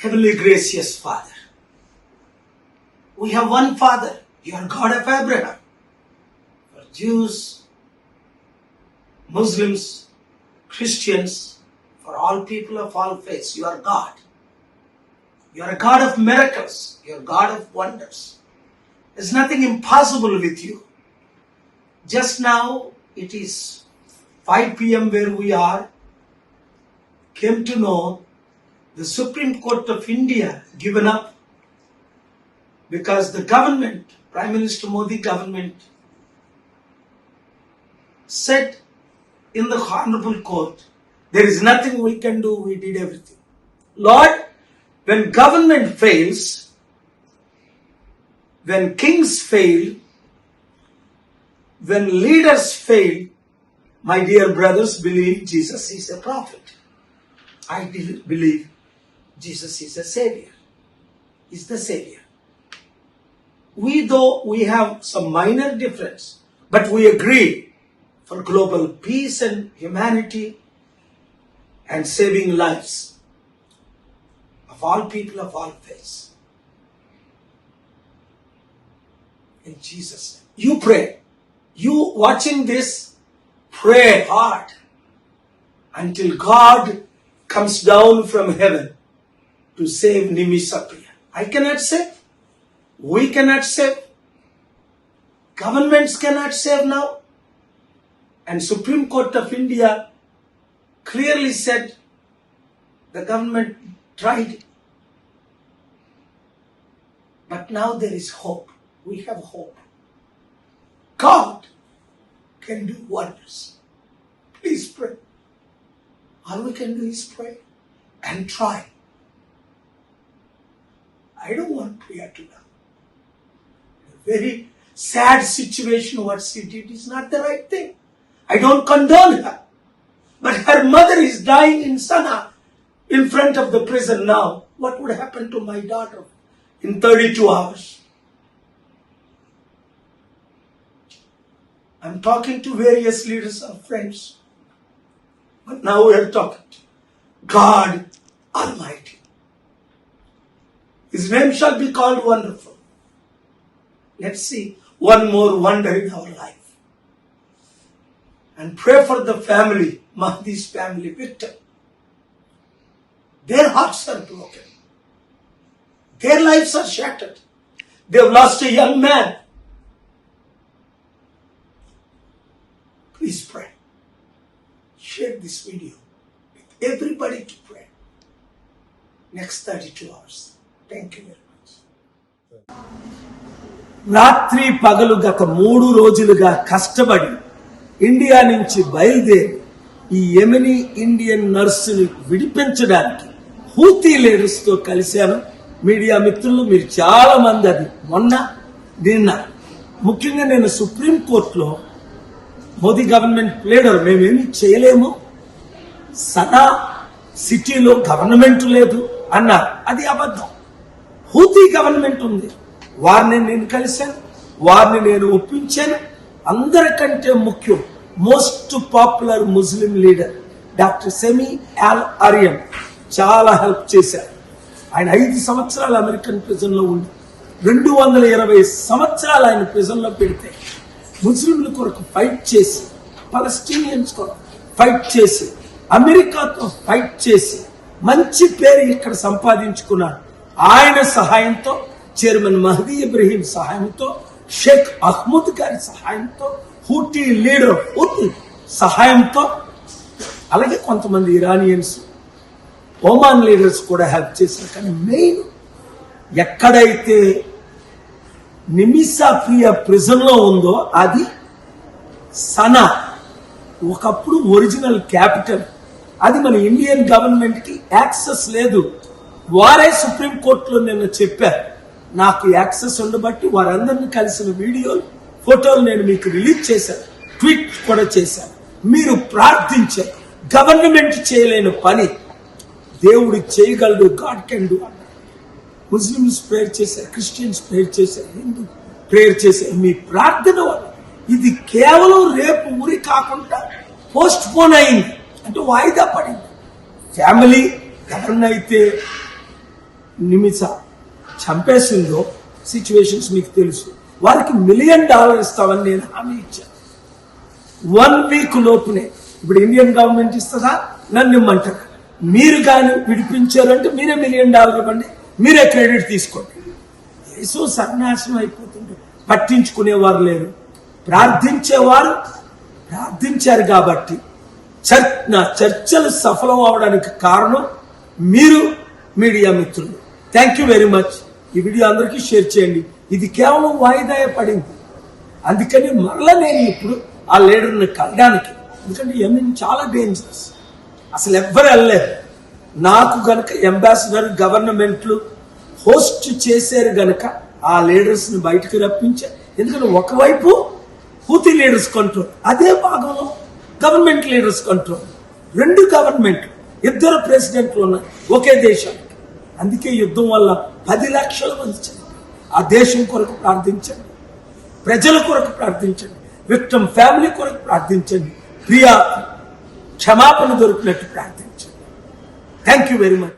Heavenly gracious Father, we have one Father, you are God of Abraham. For Jews, Muslims, Christians, for all people of all faiths, you are God. You are a God of miracles, you are God of wonders. There's nothing impossible with you. Just now, it is 5 p.m. where we are, came to know the Supreme Court of India given up because the government, Prime Minister Modi government, said in the Honorable Court, there is nothing we can do, we did everything. Lord, when government fails, when kings fail, when leaders fail, my dear brothers, believe Jesus is a prophet. I be- believe Jesus is a savior. Is the savior. We though we have some minor difference, but we agree for global peace and humanity and saving lives of all people of all faiths. In Jesus' name. You pray. You watching this, pray hard until God comes down from heaven to save Nimisapriya. I cannot save. We cannot save. Governments cannot save now. And Supreme Court of India clearly said the government tried. But now there is hope. We have hope. God can do wonders. Please pray. All we can do is pray and try. I don't want Priya to die. A very sad situation what she did is not the right thing. I don't condone her. But her mother is dying in Sana in front of the prison now. What would happen to my daughter in 32 hours? I'm talking to various leaders of friends. But now we are talking to God Almighty. His name shall be called wonderful. Let's see one more wonder in our life. And pray for the family, Mahdi's family, Victor. Their hearts are broken. Their lives are shattered. They've lost a young man. Please pray. Share this video with everybody to pray. Next 32 hours. Thank you very much రాత్రి పగలు గత మూడు రోజులుగా కష్టపడి India నుంచి బయలుదేరి ఈ ఎమినీ Indian నర్సుని విడిపించడానికి హూతీ లీడర్స్తో కలిశాను. మీడియా మిత్రులు మీరు చాలా మంది అది మొన్న నిన్న. ముఖ్యంగా నేను సుప్రీం కోర్టులో మోదీ గవర్నమెంట్ లీడర్ మేమేమి చేయలేము. సదా సిటీలో గవర్నమెంట్ లేదు అన్నారు. అది అబద్ధం. హూతీ గవర్నమెంట్ ఉంది. వారిని నేను కలిశాను. వారిని నేను ఒప్పించాను. అందరికంటే ముఖ్యం most popular Muslim leader doctor Sami Al Arian చాలా హెల్ప్ చేశారు. ఆయన ఐదు సంవత్సరాలు అమెరికన్ ప్రిజన్లో ఉండి రెండు వందల ఇరవై సంవత్సరాలు ఆయన ప్రిజన్లో పెడితే ముస్లింల కొరకు ఫైట్ చేసి పలస్టీనియన్స్ కొరకు ఫైట్ చేసి అమెరికాతో ఫైట్ చేసి మంచి పేరు ఇక్కడ సంపాదించుకున్నాడు. ఆయన సహాయంతో చైర్మన్ మహదీ ఇబ్రహీం సహాయంతో షేక్ అహ్మద్ గారి సహాయంతో హూటీ లీడర్ హూటీ సహాయంతో అలాగే కొంతమంది ఇరానియన్స్ ఒమాన్ లీడర్స్ కూడా హెల్ప్ చేశారు. కానీ మెయిన్ ఎక్కడైతే నిమిసాఫియా ప్రిజన్లో ఉందో అది సనా. ఒకప్పుడు ఒరిజినల్ క్యాపిటల్ అది మన ఇండియన్ గవర్నమెంట్కి యాక్సెస్ లేదు. వారే సుప్రీం కోర్టులో నిన్న చెప్పారు నాకు యాక్సెస్ ఉండబట్టి వారందరిని కలిసిన వీడియోలు ఫోటోలు నేను మీకు రిలీజ్ చేశాను ట్వీట్ కూడా చేశాను. మీరు ప్రార్థించారు గవర్నమెంట్ చేయలేని పని దేవుడు చేయగలడు God can do. Muslims prayer చేశారు క్రిస్టియన్స్ ప్రేయర్ చేశారు హిందూ ప్రేయర్ చేశారు. మీ ప్రార్థన వల్ల ఇది కేవలం రేపు ఊరి కాకుండా పోస్ట్ పోన్ అయింది. అంటే వాయిదా పడింది. ఫ్యామిలీ ఎవరినైతే నిమిష చంపేసిందో సిచ్యువేషన్స్ మీకు తెలుసు. వారికి మిలియన్ డాలర్ ఇస్తామని నేను హామీ ఇచ్చాను వన్ వీక్ లోపునే ఇప్పుడు ఇండియన్ గవర్నమెంట్ ఇస్తుందా? నన్ను ఇమ్మంటారు. మీరు కానీ విడిపించారంటే మీరే మిలియన్ డాలర్ ఇవ్వండి. మీరే క్రెడిట్ తీసుకోండి. యేసు సన్యాసం అయిపోతుంటే పట్టించుకునేవారు లేరు. ప్రార్థించేవారు ప్రార్థించారు కాబట్టి చర్చ నా చర్చలు సఫలం అవడానికి కారణం మీరు మీడియా మిత్రులు. థ్యాంక్ యూ వెరీ మచ్ ఈ వీడియో అందరికీ షేర్ చేయండి. ఇది కేవలం వాయిదా పడింది. అందుకని మరలా నేను ఇప్పుడు ఆ లీడర్ని కలడానికి ఎందుకంటే ఎంఎన్ చాలా డేంజరస్ అసలు ఎవ్వరు వెళ్ళలేరు. నాకు గనక అంబాసిడర్ గవర్నమెంట్లు హోస్ట్ చేశారు గనక ఆ లీడర్స్ని బయటకు రప్పించే ఎందుకంటే ఒకవైపు హూతీ లీడర్స్ కంట్రోల్ అదే భాగంలో గవర్నమెంట్ లీడర్స్ కంట్రోల్ రెండు గవర్నమెంట్ ఇద్దరు ప్రెసిడెంట్లు ఉన్నాయి. ఒకే దేశం. అందుకే యుద్ధం వల్ల పది లక్షల మంది చనిపోయారు. ఆ దేశం కొరకు ప్రార్థించండి. ప్రజల కొరకు ప్రార్థించండి. విక్టమ్ ఫ్యామిలీ కొరకు ప్రార్థించండి. ప్రియా క్షమాపణ దొరికినట్టు ప్రార్థించండి. Thank you very much